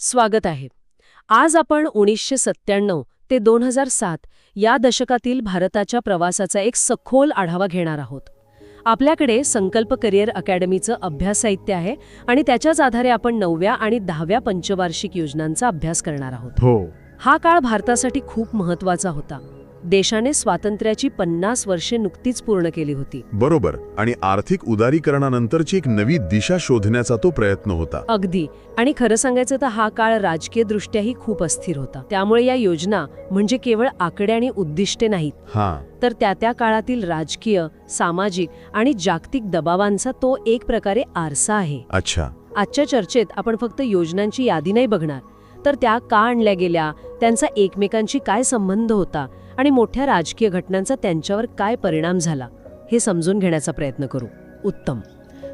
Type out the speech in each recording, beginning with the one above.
स्वागत आहे. आज आपण उणीसशे सत्त्याण्णव ते दोन हजार सात या दशकातील भारताच्या प्रवासाचा एक सखोल आढावा घेणार आहोत. आपल्याकडे संकल्प करिअर अकॅडमीचं अभ्यास साहित्य आहे आणि त्याच्याच आधारे आपण नवव्या आणि दहाव्या पंचवार्षिक योजनांचा अभ्यास करणार आहोत. हो. हा काळ भारतासाठी खूप महत्त्वाचा होता. देशाने स्वातंत्र्याची पन्नास वर्षे नुकतीच पूर्ण केली होती. बरोबर. आणि आर्थिक उदारीकरणानंतरची एक नवी दिशा शोधण्याचा तो प्रयत्न होता. अगदी. आणि खरं सांगायचं तर हा काळ राजकीय दृष्ट्याही खूप अस्थिर होता. त्यामुळे या योजना म्हणजे केवळ आकडे आणि उद्दिष्टे नाहीत. हा. तर त्या त्या काळातील राजकीय सामाजिक आणि जागतिक दबावांचा तो एक प्रकारे आरसा आहे. अच्छा. आजच्या चर्चेत आपण फक्त योजनांची यादी नाही बघणार. तर त्या का आणल्या गेल्या? त्यांचा एकमेकांशी काय संबंध होता? आणि मोठ्या राजकीय घटनांचा त्यांच्यावर काय परिणाम झाला हे समजून घेण्याचा प्रयत्न करू. उत्तम.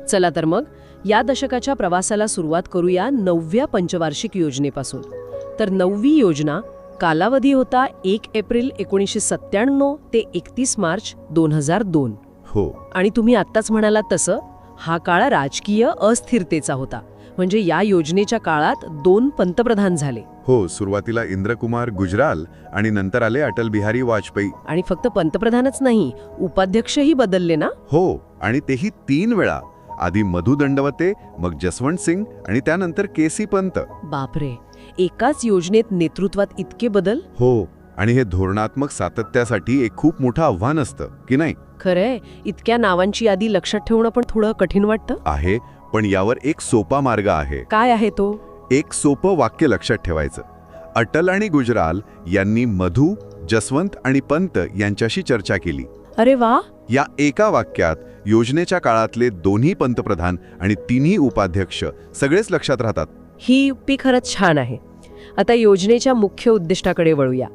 चला तर मग या दशकाच्या प्रवासाला सुरुवात करूया नवव्या पंचवार्षिक योजनेपासून. तर नववी योजना कालावधी होता एक एप्रिल एकोणीसशे सत्त्याण्णव ते एकतीस मार्च दोन हजार दोन. हो. आणि तुम्ही आत्ताच म्हणालात तसं हा काळ राजकीय अस्थिरतेचा होता. म्हणजे या योजनेच्या काळात दोन पंतप्रधान झाले. हो सुरुवातीला इंद्रकुमार गुजराल आणि नंतर आले अटल बिहारी वाजपेयी. आणि फक्त पंतप्रधानच नाही उपाध्यक्षही बदलले ना? हो आणि तेही तीन वेळा. आधी मधु दंडवते मग जसवंत सिंग आणि त्यानंतर के सी पंत. बापरे एकाच योजनेत नेतृत्वात इतके बदल? हो आणि हे धोरणात्मक सातत्यासाठी एक खूप मोठं आव्हान असतं की नाही? खरंय इतक्या नावांची यादी लक्षात ठेवणं पण थोडं कठीण वाटतं? आहे पण यावर एक सोपा मार्ग आहे. काय आहे तो? एक सोपं वाक्य लक्षात ठेवायचं. अटल आणि गुजराल यांनी मधु जसवंत आणि पंत यांच्याशी चर्चा केली. अरे वा! या एका वाक्यात योजनेच्या काळातले दोन्ही पंतप्रधान आणि तिन्ही उपाध्यक्ष सगळेच लक्षात राहतात. ही युक्ती खरंच छान आहे. आता योजनेच्या मुख्य उद्दिष्टाकडे वळूया.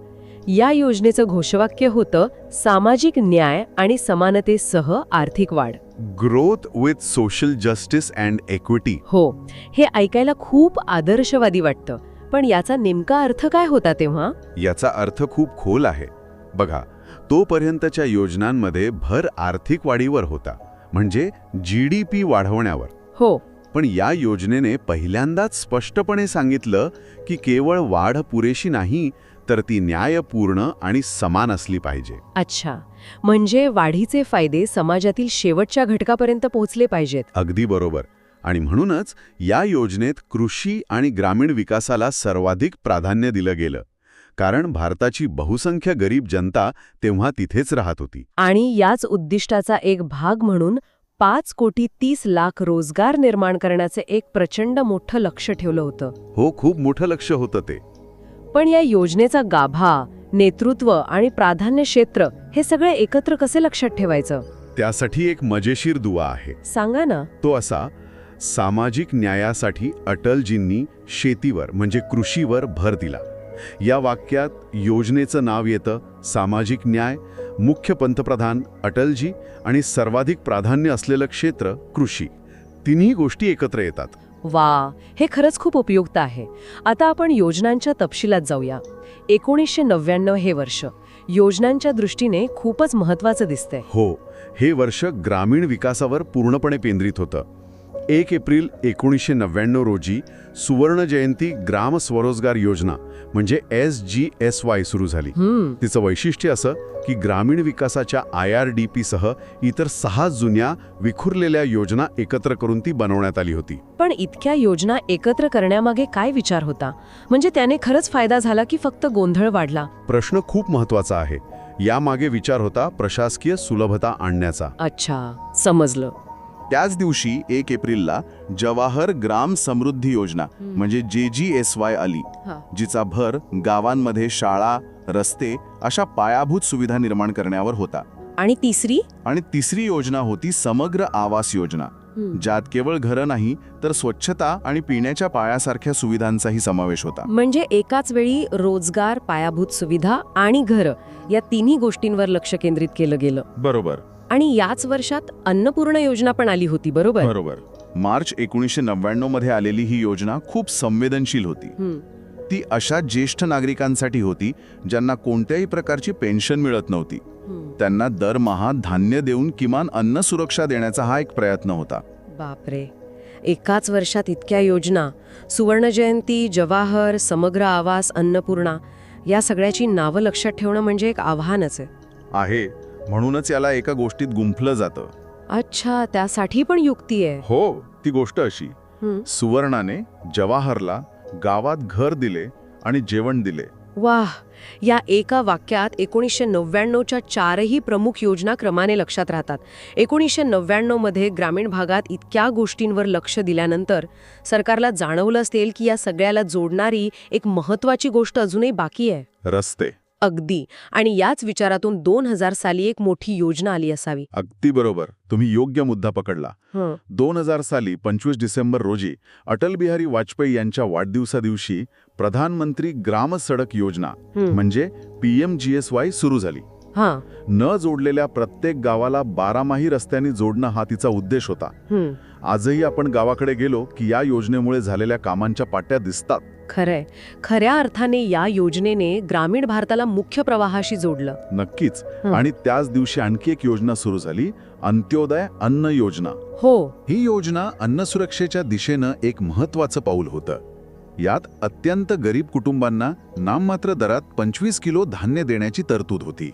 या योजनेचं घोषवाक्य होतं सामाजिक न्याय आणि समानतेसह आर्थिक वाढ. Growth with social justice and equity हो हे ऐकायला खूप आदर्शवादी वाटतं. पण याचा नेमका अर्थ काय होता तेव्हा? याचा अर्थ खूप खोल आहे. बघा तोपर्यंतच्या योजनांमध्ये भर आर्थिक वाढीवर होता म्हणजे जी डी पी वाढवण्यावर. हो. पण या योजनेने पहिल्यांदाच स्पष्टपणे सांगितलं की केवळ वाढ पुरेशी नाही तर ती न्यायपूर्ण आणि समान असली पाहिजे. अच्छा. म्हणजे वाढीचे फायदे समाजातील शेवटच्या घटकापर्यंत पोहोचले पाहिजेत. अगदी बरोबर. आणि म्हणूनच या योजनेत कृषी आणि ग्रामीण विकासाला सर्वाधिक प्राधान्य दिलं गेलं. कारण भारताची बहुसंख्य गरीब जनता तेव्हा तिथेच राहत होती. आणि याच उद्दिष्टाचा एक भाग म्हणून पाच कोटी तीस लाख रोजगार निर्माण करण्याचे एक प्रचंड मोठं लक्ष ठेवलं होतं. हो खूप मोठं लक्ष होतं ते. पण या योजनेचा गाभा नेतृत्व आणि प्राधान्य क्षेत्र हे सगळे एकत्र कसे लक्षात ठेवायचं? त्यासाठी एक मजेशीर दुवा आहे. सांगा ना. तो असा सामाजिक न्यायासाठी अटलजींनी शेतीवर म्हणजे कृषीवर भर दिला. या वाक्यात योजनेचं नाव येतं सामाजिक न्याय मुख्य पंतप्रधान अटलजी आणि सर्वाधिक प्राधान्य असलेलं क्षेत्र कृषी. तिन्ही गोष्टी एकत्र येतात. वा हे खरंच खूप उपयुक्त आहे. आता आपण योजनांच्या तपशिलात जाऊया. एकोणीसशे नव्याण्णव हे वर्ष योजनांच्या दृष्टीने खूपच महत्वाचं दिसतंय. हो हे वर्ष ग्रामीण विकासावर पूर्णपणे केंद्रित होतं. एक एप्रिल एकोणीसशे नव्याण्णव रोजी सुवर्ण जयंती ग्राम स्वरोजगार योजना म्हणजे एस जी एस वाय सुरू झाली. तिचं वैशिष्ट्य असं की ग्रामीण विकासाच्या आय आर डी पी सह इतर सहा जुन्या विखुरलेल्या योजना एकत्र करून ती बनवण्यात आली होती. पण इतक्या योजना एकत्र करण्यामागे काय विचार होता? म्हणजे त्याने खरंच फायदा झाला की फक्त गोंधळ वाढला? प्रश्न खूप महत्त्वाचा आहे. यामागे विचार होता प्रशासकीय सुलभता आणण्याचा. अच्छा समजलं. त्याच दिवशी एक एप्रिलला जवाहर ग्राम समृद्धी योजना म्हणजे जे जी एस वाय आली. जिचा भर गावांमध्ये शाळा रस्ते अशा पायाभूत सुविधा निर्माण करण्यावर होता. आणि तिसरी? आणि तिसरी योजना होती समग्र आवास योजना ज्यात केवळ घरं नाही तर स्वच्छता आणि पिण्याच्या पायासारख्या सुविधांचाही समावेश होता. म्हणजे एकाच वेळी रोजगार पायाभूत सुविधा आणि घर या तिन्ही गोष्टींवर लक्ष केंद्रित केलं गेलं. बरोबर. आणि याच वर्षात अन्नपूर्ण योजना पण आली होती बरोबर? बरोबर. मार्च एकोणीसशे नव्याण्णवमध्ये आलेली ही योजना खूप संवेदनशील होती. ती अशा ज्येष्ठ नागरिकांसाठी होती ज्यांना कोणत्याही प्रकारची पेन्शन मिळत नव्हती. त्यांना दरमहा धान्य देऊन किमान अन्न सुरक्षा देण्याचा हा एक प्रयत्न होता. बापरे. एकाच वर्षात इतक्या योजना सुवर्णजयंती जवाहर समग्र आवास अन्नपूर्णा या सगळ्याची नावं लक्षात ठेवणं म्हणजे एक आव्हानच आहे. आहे. म्हणूनच याला एका गोष्टीत गुंफलं जातं. अच्छा त्यासाठी पण युक्ती आहे. हो ती गोष्ट अशी. सुवर्णाने जवाहरला गावात घर दिले आणि जेवण दिले. वाह या एका वाक्यात एकोणीसशे नव्याण्णवच्या चारही प्रमुख योजना क्रमाने लक्षात राहतात. एकोणीसशे नव्याण्णवमध्ये ग्रामीण भागात इतक्या गोष्टींवर लक्ष दिल्यानंतर सरकारला जाणवलं असेल की या सगळ्याला जोडणारी एक महत्वाची गोष्ट अजूनही बाकी आहे. रस्ते. अगदी. आणि याच विचारातून दोन हजार साली एक मोठी योजना आली असावी. अगदी बरोबर. तुम्ही योग्य मुद्दा पकडला. दोन हजार साली पंचवीस डिसेंबर रोजी अटल बिहारी वाजपेयी यांच्या वाढदिवसादिवशी प्रधानमंत्री ग्राम सडक योजना. म्हणजे पीएमजीएसवाय सुरू झाली. हां, न जोडलेल्या प्रत्येक गावाला बारामाही रस्त्यांनी जोडणं हा तिचा उद्देश होता. आजही आपण गावाकडे गेलो की या योजनेमुळे झालेल्या कामांच्या पाट्या दिसतात. खरंय. खऱ्या अर्थाने या योजनेने ग्रामीण भारताला मुख्य प्रवाहाशी जोडलं. नक्कीच. आणि त्याच दिवशी आणखी एक योजना सुरू झाली अंत्योदय अन्न योजना. हो. ही योजना अन्न सुरक्षेच्या दिशेनं एक महत्वाचं पाऊल होतं. यात अत्यंत गरीब कुटुंबांना नाममात्र दरात पंचवीस किलो धान्य देण्याची तरतूद होती.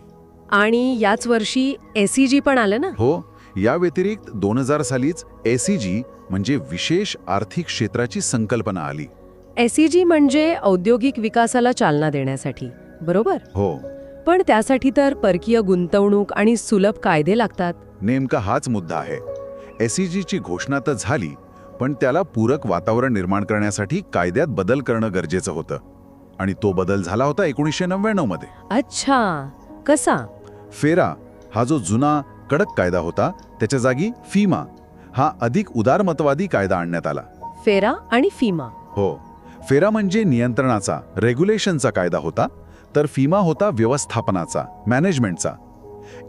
आणि याच वर्षी एसीजी पण आलं ना? हो. या व्यतिरिक्त दोन हजार सालीच एसीजी म्हणजे विशेष आर्थिक क्षेत्राची संकल्पना आली. एसीजी म्हणजे औद्योगिक विकासाला चालना देण्यासाठी बरोबर? हो. पण त्यासाठी तर परकीय गुंतवणूक आणि सुलभ कायदे लागतात. नेमका हाच मुद्दा आहे. एसीजीची घोषणा तर झाली पण त्याला पूरक वातावरण निर्माण करण्यासाठी कायद्यात बदल करणं गरजेचं होतं. आणि तो बदल झाला होता एकोणीसशे नव्याण्णवमध्ये. अच्छा. कसा? फेरा हा जो जुना कडक कायदा होता त्याच्या जागी फीमा हा अधिक उदारमतवादी कायदा आणण्यात आला. फेरा आणि फीमा. हो. फेरा म्हणजे नियंत्रणाचा रेग्युलेशनचा कायदा होता तर फीमा होता व्यवस्थापनाचा मॅनेजमेंटचा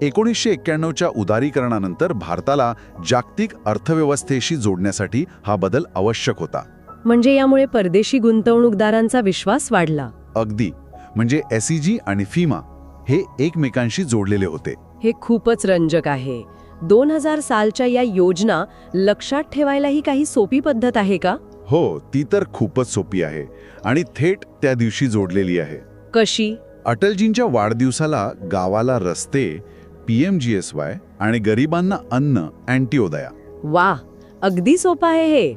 एकोणीसशे एक्क्याण्णवच्या उदारीकरणानंतर भारताला जागतिक अर्थव्यवस्थेशी जोडण्यासाठी हा बदल आवश्यक होता. म्हणजे यामुळे परदेशी गुंतवणूकदारांचा विश्वास वाढला. अगदी. म्हणजे एसीजी आणि फीमा हे एकमेकांशी जोडलेले होते. हे खूपच रंजक आहे. दोन हजार सालच्या या योजना लक्षात ठेवायला ही काही सोपी पद्धत आहे का? हो ती तर खूपच सोपी आहे आणि थेट त्या दिवशी जोडलेली आहे. कशी? अटलजींच्या वाढदिवसाला गावाला रस्ते पीएमजीएसवाय आणि गरिबांना अन्न अँटीओदया. वा अगदी सोपं आहे हे.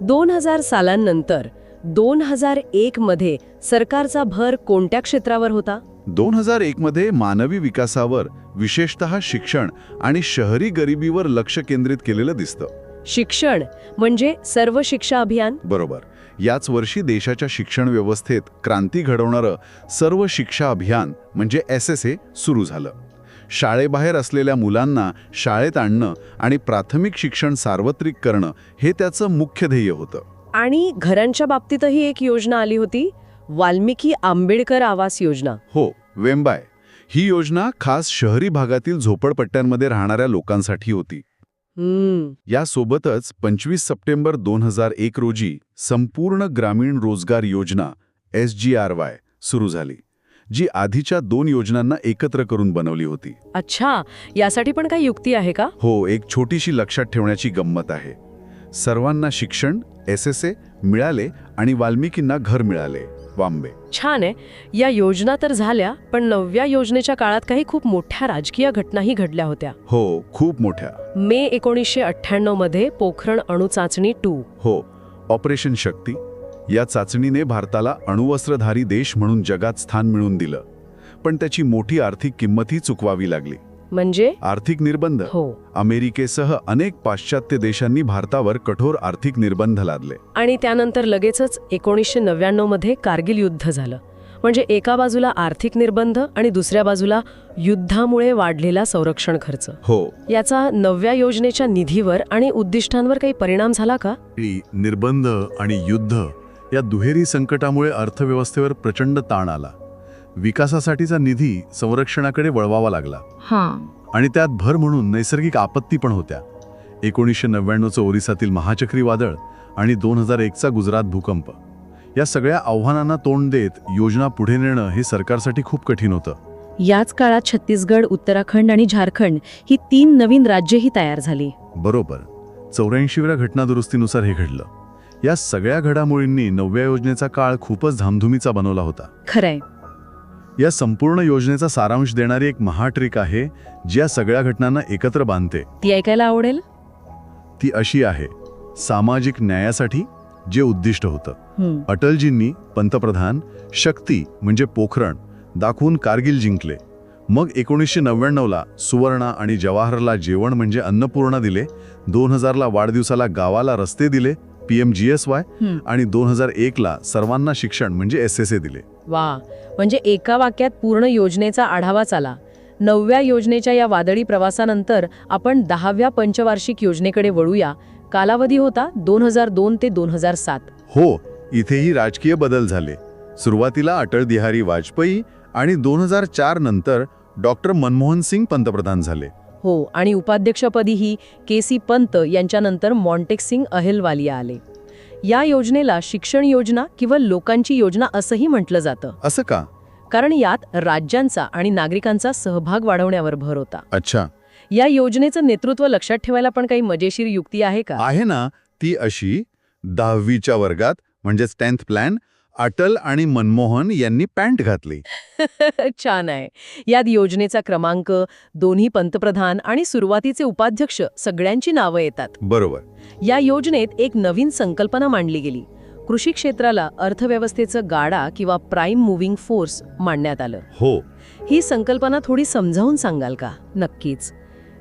दोन हजार सालांनंतर दोन हजार एक मध्ये सरकारचा भर कोणत्या क्षेत्रावर होता? दोन हजार एक मध्ये मानवी विकासावर विशेषतः शिक्षण आणि शहरी गरिबीवर लक्ष केंद्रित केलेलं दिसतं. शिक्षण म्हणजे सर्व शिक्षा अभियान? बरोबर. याच वर्षी देशाच्या शिक्षण व्यवस्थेत क्रांती घडवणारं सर्व शिक्षा अभियान म्हणजे एस एस ए सुरू झालं. शाळेबाहेर असलेल्या मुलांना शाळेत आणणं आणि प्राथमिक शिक्षण सार्वत्रिक करणं हे त्याचं मुख्य ध्येय होतं. आणि घरांच्या बाबतीतही एक योजना आली होती वाल्मिकी आंबेडकर आवास योजना. हो वेंबाय. ही योजना खास शहरी भागातील झोपडपट्ट्यांमध्ये राहणाऱ्या लोकांसाठी होती. यासोबतच पंचवीस सप्टेंबर दोन हजार एक रोजी संपूर्ण ग्रामीण रोजगार योजना एस जी आर वाय सुरू झाली जी आधीच्या दोन योजनांना एकत्र करून बनवली होती. अच्छा यासाठी पण काही युक्ती आहे का? हो एक छोटीशी लक्षात ठेवण्याची गंमत आहे. सर्वांना शिक्षण एस एस ए मिळाले आणि वाल्मिकींना घर मिळाले. वांबे. छान आहे. या योजना तर झाल्या पण नवव्या योजनेच्या काळात काही खूप मोठ्या राजकीय घटनाही घडल्या होत्या. हो खूप मोठ्या. मे एकोणीसशे अठ्ठ्याण्णवमध्ये पोखरण अणुचाचणी टू. हो ऑपरेशन शक्ती. या चाचणीने भारताला अणुवस्त्रधारी देश म्हणून जगात स्थान मिळवून दिलं. पण त्याची मोठी आर्थिक किंमतही चुकवावी लागली. म्हणजे? आर्थिक निर्बंध. हो. अमेरिकेसह अनेक पाश्चात्य देशांनी भारतावर कठोर आर्थिक निर्बंध लादले. आणि त्यानंतर लगेचच एकोणीसशे नव्याण्णवमध्ये कारगिल युद्ध झालं. म्हणजे एका बाजूला आर्थिक निर्बंध आणि दुसऱ्या बाजूला युद्धामुळे वाढलेला संरक्षण खर्च. हो. याचा नवव्या योजनेच्या निधीवर आणि उद्दिष्टांवर काही परिणाम झाला का? निर्बंध आणि युद्ध या दुहेरी संकटामुळे अर्थव्यवस्थेवर प्रचंड ताण आला. विकासासाठीचा निधी संरक्षणाकडे वळवावा लागला. आणि त्यात भर म्हणून नैसर्गिक आपत्ती पण होत्या. एकोणीसशे नव्याण्णवचं ओरिसातील महाचक्री वादळ आणि दोन हजार एकचा गुजरात भूकंप. या सगळ्या आव्हानांना तोंड देत योजना पुढे नेणं हे सरकारसाठी खूप कठीण होतं. याच काळात छत्तीसगड उत्तराखंड आणि झारखंड ही तीन नवीन राज्येही तयार झाली. बरोबर. चौऱ्याऐंशीव्या घटनादुरुस्तीनुसार हे घडलं. या सगळ्या घडामोडींनी नवव्या योजनेचा काळ खूपच धामधुमीचा बनवला होता. खरंय. या संपूर्ण योजनेचा सारांश देणारी एक महाट्रिक आहे जी या सगळ्या घटनांना एकत्र बांधते. ती ऐकायला आवडेल? ती अशी आहे सामाजिक न्यायासाठी जे उद्दिष्ट होतं. अटलजींनी पंतप्रधान शक्ती म्हणजे पोखरण दाखवून कारगिल जिंकले. मग एकोणीसशे नव्याण्णवला सुवर्णा आणि जवाहरला जेवण म्हणजे अन्नपूर्णा दिले दोन हजारला वाढदिवसाला गावाला रस्ते दिले P M G S Y. आणि दोन हजार एकला सर्वांना शिक्षण म्हणजे एस एस ए दिले. वा. म्हणजे एका वाक्यात पूर्ण योजनेचा आढावाच आला नवव्या योजनेच्या या वादळी प्रवासानंतर आपण दहाव्या पंचवार्षिक योजनेकडे वळूया. कालावधी होता दोन हजार दोन ते दोन हजार सात. हो इथेही राजकीय बदल झाले. सुरुवातीला अटल बिहारी वाजपेयी आणि दोन हजार चार नंतर डॉक्टर मनमोहन सिंग पंतप्रधान झाले. हो आणि उपाध्यक्षपदीही के सी पंत यांच्यानंतर मॉन्टेक सिंग अहिलवालिया आले. या योजनेला शिक्षण योजना किंवा लोकांची योजना असंही म्हटलं जातं. असं का? कारण यात राज्यांचा आणि नागरिकांचा सहभाग वाढवण्यावर भर होता. अच्छा. या योजनेचं नेतृत्व लक्षात ठेवायला पण काही मजेशीर युक्ती आहे का? आहे ना ती अशी दहावीच्या वर्गात म्हणजेच टेन्थ प्लॅन अटल आणि मनमोहन यांनी पॅन्ट घातली. छान आहे. यात योजनेचा क्रमांक दोन्ही पंतप्रधान आणि सुरुवातीचे उपाध्यक्ष सगळ्यांची नावं येतात. बरोबर. या योजनेत एक नवीन संकल्पना मांडली गेली. कृषी क्षेत्राला अर्थव्यवस्थेचं गाडा किंवा प्राईम मुव्हिंग फोर्स मांडण्यात आलं. हो. ही संकल्पना थोडी समजावून सांगाल का? नक्कीच.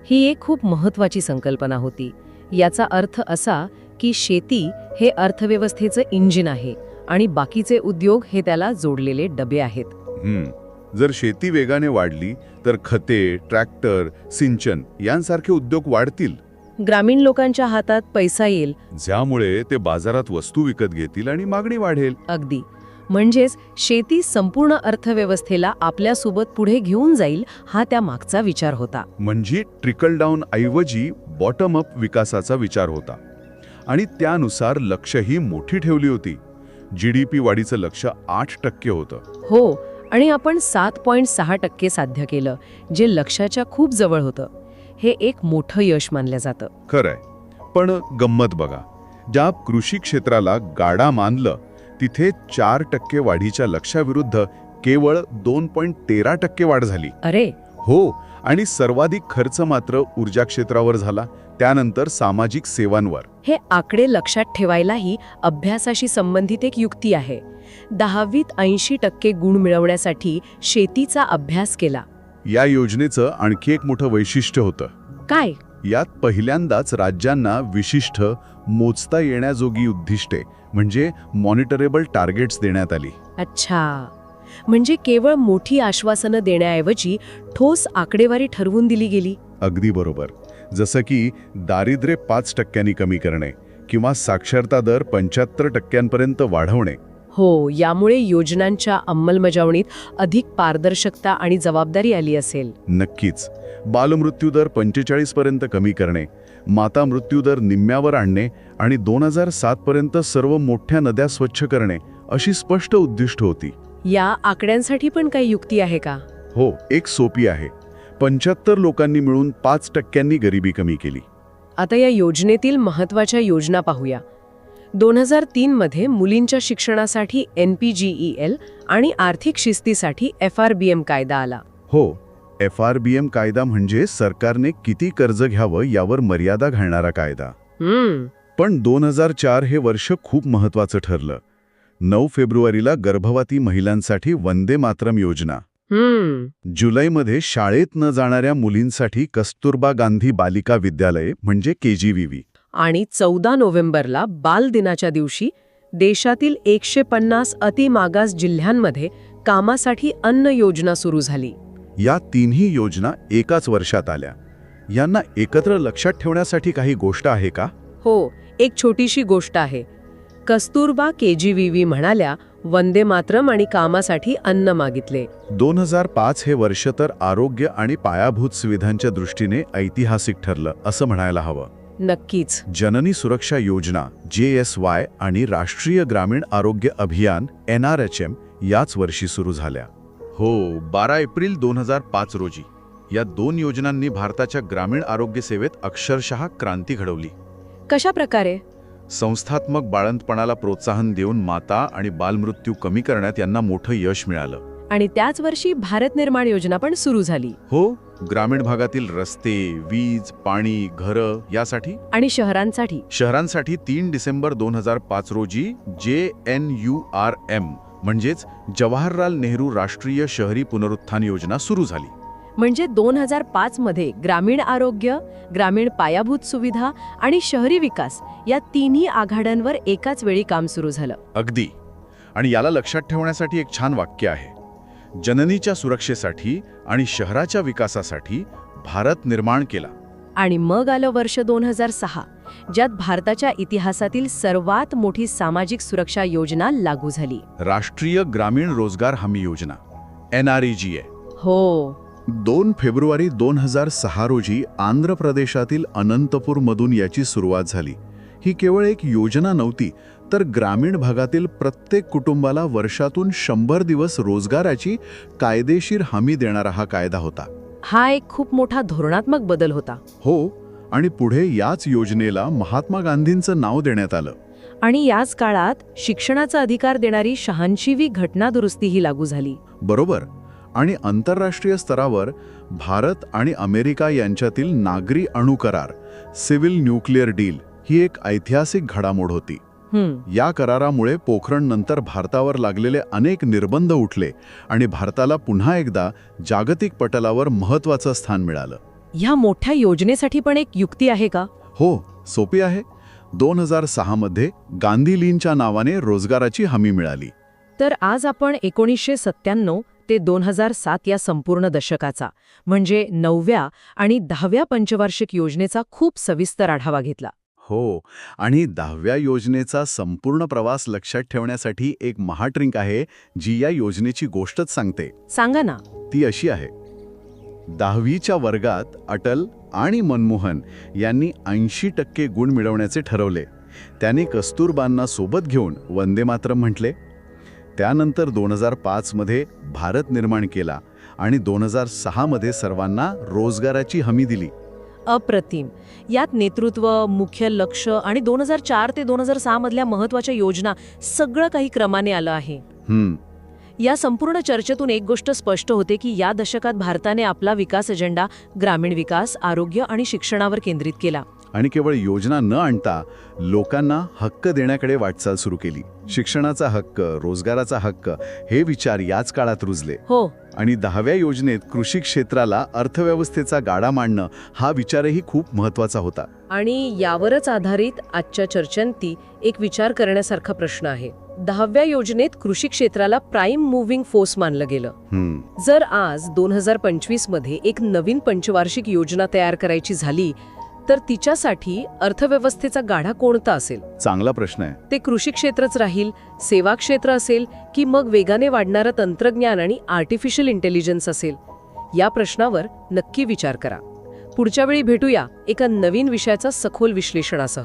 ही एक खूप महत्वाची संकल्पना होती. याचा अर्थ असा की शेती हे अर्थव्यवस्थेचं इंजिन आहे. आणि बाकीचे उद्योग हे त्याला जोडलेले डबे आहेत. जर शेती वेगाने वाढली तर खते ट्रॅक्टर सिंचन यांसारखे उद्योग वाढतील. ग्रामीण लोकांच्या हातात पैसा येईल. ज्यामुळे ते बाजारात वस्तू विकत घेतील आणि मागणी वाढेल. अगदी. म्हणजेच शेती संपूर्ण अर्थव्यवस्थेला आपल्यासोबत पुढे घेऊन जाईल हा त्या मागचा विचार होता. म्हणजे ट्रिकल डाऊन ऐवजी बॉटम अप विकासाचा विचार होता. आणि त्यानुसार लक्ष्यही मोठी ठेवली होती. जी डी पी वाढीचं लक्ष आठ टक्के होतं. हो आणि आपण सात पॉईंट सहा टक्के साध्य केलं जे लक्ष्याच्या खूप जवळ होतं. हे एक मोठं यश मानलं जातं. खरंय. पण गंमत बघा. ज्या कृषी क्षेत्राला गाडा मानलं तिथे चार टक्के वाढीच्या लक्ष्याविरुद्ध केवळ दोन पॉईंट तेरा टक्के वाढ झाली. अरे! हो आणि सर्वाधिक खर्च मात्र ऊर्जा क्षेत्रावर झाला. त्यानंतर सामाजिक सेवांवर. हे आकडे लक्षात ठेवायलाही अभ्यासाशी संबंधित एक युक्ती आहे. दहावीत ऐंशी टक्के गुण मिळवण्यासाठी शेतीचा अभ्यास केला. या योजनेचं आणखी एक मोठं वैशिष्ट्य होतं. काय? यात पहिल्यांदाच राज्यांना विशिष्ट मोजता येण्याजोगी उद्दिष्टे म्हणजे मॉनिटरेबल टार्गेट्स देण्यात आली. अच्छा. म्हणजे केवळ मोठी आश्वासनं देण्याऐवजी ठोस आकडेवारी ठरवून दिली गेली. अगदी बरोबर. जसं की दारिद्र्य पाच टक्क्यांनी कमी करणे किंवा साक्षरता दर पंच्याहत्तर टक्क्यांपर्यंत वाढवणे. हो यामुळे योजनांच्या अंमलबजावणीत अधिक पारदर्शकता आणि जबाबदारी आली असेल. नक्कीच. बालमृत्यूदर पंचेचाळीस पर्यंत कमी करणे माता मृत्यूदर निम्म्यावर आणणे आणि दोन हजार सात पर्यंत सर्व मोठ्या नद्या स्वच्छ करणे अशी स्पष्ट उद्दिष्ट होती. या आकड्यांसाठी पण काही युक्ती आहे का? हो एक सोपी आहे. पंच्याहत्तर लोकांनी मिळून पाच टक्क्यांनी गरिबी कमी केली. आता या योजनेतील महत्त्वाच्या योजना पाहूया. दोन हजार तीनमध्ये मुलींच्या शिक्षणासाठी N P G E L आणि आर्थिक शिस्तीसाठी एफ आर बी एम कायदा आला. हो एफ आर बी एम कायदा म्हणजे सरकारने किती कर्ज घ्यावं यावर मर्यादा घालणारा कायदा. हम्म. पण दोन हजार चार हे वर्ष खूप महत्वाचं ठरलं. नऊ फेब्रुवारीला गर्भवती महिलांसाठी वंदे मातरम योजना. जुलैमध्ये शाळेत न जाणाऱ्या मुलींसाठी कस्तुरबा गांधी बालिका विद्यालय म्हणजे के आणि चौदा नोव्हेंबरला बाल दिनाच्या दिवशी देशातील एकशे पन्नास अतिमागास जिल्ह्यांमध्ये कामासाठी अन्न योजना सुरू झाली. या तिन्ही योजना एकाच वर्षात आल्या. यांना एकत्र लक्षात ठेवण्यासाठी काही गोष्ट आहे का? हो एक छोटीशी गोष्ट आहे. Kasturba K G V V म्हणाल्या वंदे मातरम आणि कामासाठी अन्न मागितले. दोन हजार पाच हे वर्ष तर आरोग्य आणि पायाभूत सुविधांच्या दृष्टीने ऐतिहासिक ठरलं असं म्हणायला हवं. नक्कीच. जननी सुरक्षा योजना जे एस वाय आणि राष्ट्रीय ग्रामीण आरोग्य अभियान एन आर एच एम याच वर्षी सुरू झाल्या. हो बारा एप्रिल दोन हजार पाच रोजी. या दोन योजनांनी भारताच्या ग्रामीण आरोग्य सेवेत अक्षरशः क्रांती घडवली. कशा प्रकारे संस्थात्मक बाळंतपणाला प्रोत्साहन देऊन माता आणि बालमृत्यू कमी करण्यात यांना मोठं यश मिळालं. आणि त्याच वर्षी भारत निर्माण योजना पण सुरू झाली. हो ग्रामीण भागातील रस्ते वीज पाणी घरं यासाठी? आणि शहरांसाठी. शहरांसाठी तीन डिसेंबर दोन हजार पाच रोजी जे एन यू आर एम म्हणजेच जवाहरलाल नेहरू राष्ट्रीय शहरी पुनरुत्थान योजना सुरू झाली. म्हणजे दोन हजार पाच मध्ये ग्रामीण आरोग्य ग्रामीण पायाभूत सुविधा आणि शहरी विकास या तिन्ही आघाड्यांवर एकाच वेळी काम सुरू झालं. अगदी. आणि याला लक्षात ठेवण्यासाठी एक छान वाक्य आहे. जननीच्या सुरक्षेसाठी आणि शहराच्या विकासासाठी भारत निर्माण केला. आणि मग आलं वर्ष दोन हजार सहा ज्यात भारताच्या इतिहासातील सर्वात मोठी सामाजिक सुरक्षा योजना लागू झाली. राष्ट्रीय ग्रामीण रोजगार हमी योजना एन आर हो. दोन फेब्रुवारी दोन हजार सहा रोजी आंध्र प्रदेशातील अनंतपूरमधून याची सुरुवात झाली. ही केवळ एक योजना नव्हती तर ग्रामीण भागातील प्रत्येक कुटुंबाला वर्षातून शंभर दिवस रोजगाराची कायदेशीर हमी देणारा हा कायदा होता. हा एक खूप मोठा धोरणात्मक बदल होता. हो आणि पुढे याच योजनेला महात्मा गांधींचं नाव देण्यात आलं. आणि याच काळात शिक्षणाचा अधिकार देणारी शहाऐंशीवी घटना दुरुस्तीही लागू झाली. बरोबर. आणि आंतरराष्ट्रीय स्तरावर भारत आणि अमेरिका यांच्यातील नागरी अणु करार सिव्हिल न्यूक्लिअर डील ही एक ऐतिहासिक घडामोड होती. या करारामुळे पोखरण नंतर भारतावर लागलेले अनेक निर्बंध उठले आणि भारताला पुन्हा एकदा जागतिक पटलावर महत्वाचं स्थान मिळालं. ह्या मोठ्या योजनेसाठी पण एक युक्ती आहे का? हो सोपी आहे. दोन हजार सहामध्ये गांधी लीनच्या नावाने रोजगाराची हमी मिळाली. तर आज आपण एकोणीसशे सत्त्याण्णव ते दोन हजार सात या संपूर्ण दशकाचा म्हणजे नवव्या आणि दहाव्या पंचवार्षिक योजनेचा खूप सविस्तर आढावा घेतला. हो आणि दहाव्या योजनेचा संपूर्ण प्रवास लक्षात ठेवण्यासाठी एक महाट्रिंक आहे जी या योजनेची गोष्टच सांगते. सांगा ना. ती अशी आहे. दहावीच्या वर्गात अटल आणि मनमोहन यांनी ऐंशी टक्के गुण मिळवण्याचे ठरवले. त्याने कस्तुरबांना सोबत घेऊन वंदे मातरम म्हटले. त्यानंतर दोन हजार पाचमध्ये भारत निर्माण केला आणि दोन हजार सहामध्ये सर्वांना रोजगाराची हमी दिली. अप्रतिम. यात नेतृत्व मुख्य लक्ष आणि दोन हजार चार ते दोन हजार सहा मधल्या महत्त्वाच्या योजना सगळं काही क्रमाने आलं आहे. या संपूर्ण चर्चेतून एक गोष्ट स्पष्ट होते की या दशकात भारताने आपला विकास अजेंडा ग्रामीण विकास आरोग्य आणि शिक्षणावर केंद्रित केला. आणि केवळ योजना न आणता लोकांना हक्क देण्याकडे वाटचाल सुरू केली. शिक्षणाचा हक्क रोजगाराचा हक्क हे विचार याच काळात रुजले. हो. आणि दहाव्या योजनेत कृषी क्षेत्राला अर्थव्यवस्थेचा गाडा मांडणं हा विचारही खूप महत्त्वाचा होता. आणि यावरच आधारित आजच्या चर्चेंती एक विचार करण्यासारखा प्रश्न आहे. दहाव्या योजनेत कृषी क्षेत्राला प्राईम मुव्हिंग फोर्स मानलं गेलं. जर आज दोन हजार पंचवीसमध्ये एक नवीन पंचवार्षिक योजना तयार करायची झाली तर तिच्यासाठी अर्थव्यवस्थेचा गाढा कोणता असेल? चांगला प्रश्न आहे. ते कृषी क्षेत्रच राहील सेवा क्षेत्र असेल की मग वेगाने वाढणारं तंत्रज्ञान आणि आर्टिफिशियल इंटेलिजन्स असेल? या प्रश्नावर नक्की विचार करा. पुढच्या वेळी भेटूया एका नवीन विषयाचा सखोल विश्लेषणासह.